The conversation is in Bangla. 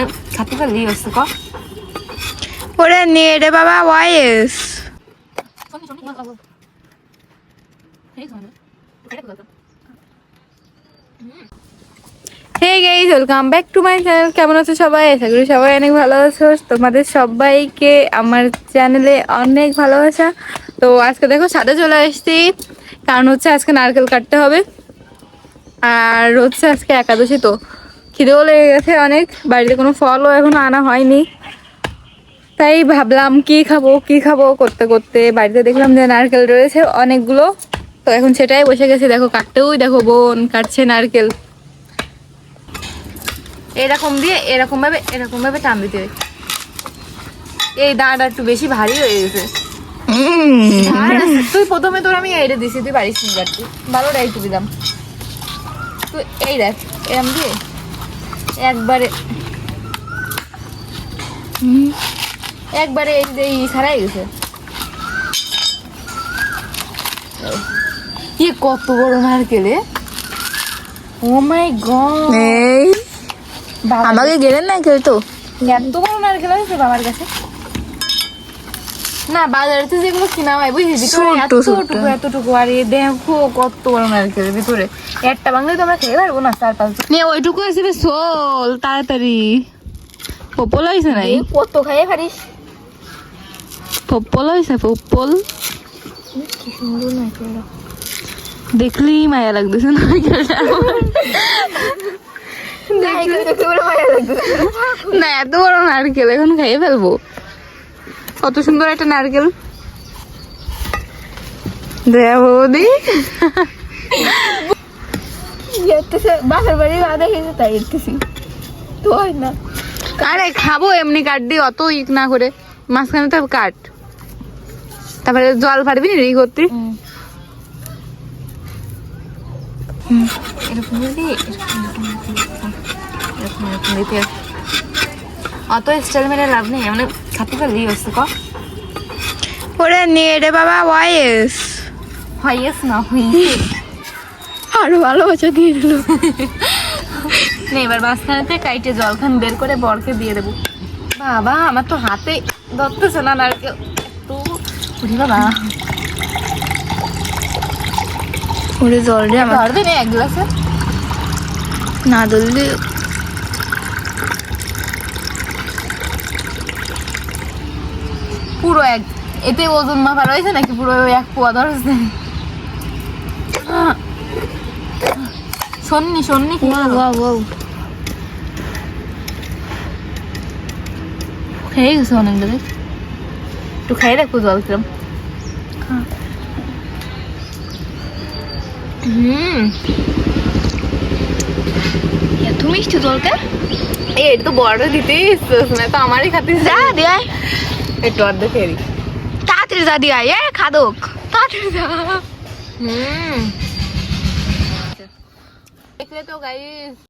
মানে খাতে পারলি হচ্ছে ক ওরে নিয়ে রে বাবা wise hey guys welcome back to my channel কেমন আছো সবাই? আশা করি সবাই অনেক ভালো আছো। তোমাদের সবাইকে আমার চ্যানেলে অনেক ভালোবাসা। তো আজকে দেখো সাথে চলে এসেছি কারণ হচ্ছে আজকে নারকেল কাটতে হবে। আর হচ্ছে আজকে একাদশী তো। খিদেও লেগে গেছে অনেক। বাড়িতে কোনো ফলও এখনও আনা হয়নি। তাই ভাবলাম কি খাব কি খাব করতে করতে। বাড়িতে দেখলাম যে নারকেল রয়েছে অনেকগুলো। তো এখন সেটাই বসে গেছে। দেখো কাটতেও দেখো বোন কাটছে নারকেল। এরকম দিয়ে এরকম ভাবে এরকম ভাবে টান দিতে হয়। এই দাঁড়া, একটু বেশি ভারী হয়ে গেছে। তুই প্রথমে তোর আমি এইটা দিছি, তুই নি কাটতে ভালোটা একটু দিলাম। তুই এই দেখ, এরম দিয়ে। একবারে। একবারে এই যে ই ছাড়াই গেছে। কি কত বড় নারকেলে ও মাই গড এই। আমাকে গেলেন না কেউ তো? এত বড় নারকেল হয়েছে বাবার কাছে। না বাজারেতে যেগুলো কিনা হয় বুঝলি? ভিতরে। এতটুকু এতটুকু। আর এ দেখো কত বড় নারকেল ভিতরে। একটা বাংলায় তো আমরা খেয়ে পারব না চার পাঁচ নিয়ে ওইটুকু আছে রে সোল তাড়াতাড়ি। পপল হয়েছে নাই? কত খাইয়ে পারিস? পপল হয়েছে পপল। দেখলেই মায়া লাগতেছে নারকেলটা না এত বড় নারকেল এখন খাইয়ে ফেলব। কত সুন্দর একটা নারকেল দেয়া বৌদি বাসার বাড়ি বাধা খেয়েছে তাই এরতেছি তো হয় না আরে খাব এমনি কাট দি অত ইক না করে মাঝখানে তো কাট তারপরে জল ফাটবি না রেডি করতে এরকম। অত স্টাইল মেরে লাভ নেই মানে খাতে পারলি হচ্ছে ক ওরে নিয়ে রে বাবা ওয়াইস। হইয়েস না হইয়ে আরও ভালোবাসা দিয়ে দিল। নে এবার মাঝখানেতে কাইটে জল খান বের করে বরকে দিয়ে দেবো। বাবা আমার তো হাতে ধরতেছে না নারকেল তো উঠি বাবা। ওরে জল রে আমার। ধর দিন এক গ্লাসে। না দলদি পুরো এক এতে ওজন মাপা রয়েছে নাকি পুরো এক পোয়া ধরছে? শোননি শোননি কি? খেয়ে গেছে অনেক দেবে একটু খাই দেখো জল কিরম। হুম। এত মিষ্টি জলটা। এই তো বড় দিতেই না তো আমারই খাতে যা দিয়ে একটু অর্ধেক খেয়ে দিই। তাড়াতাড়ি যা দিয়ে এ খাদক। তাড়াতাড়ি যা। হুম। দেখলে তো গাইস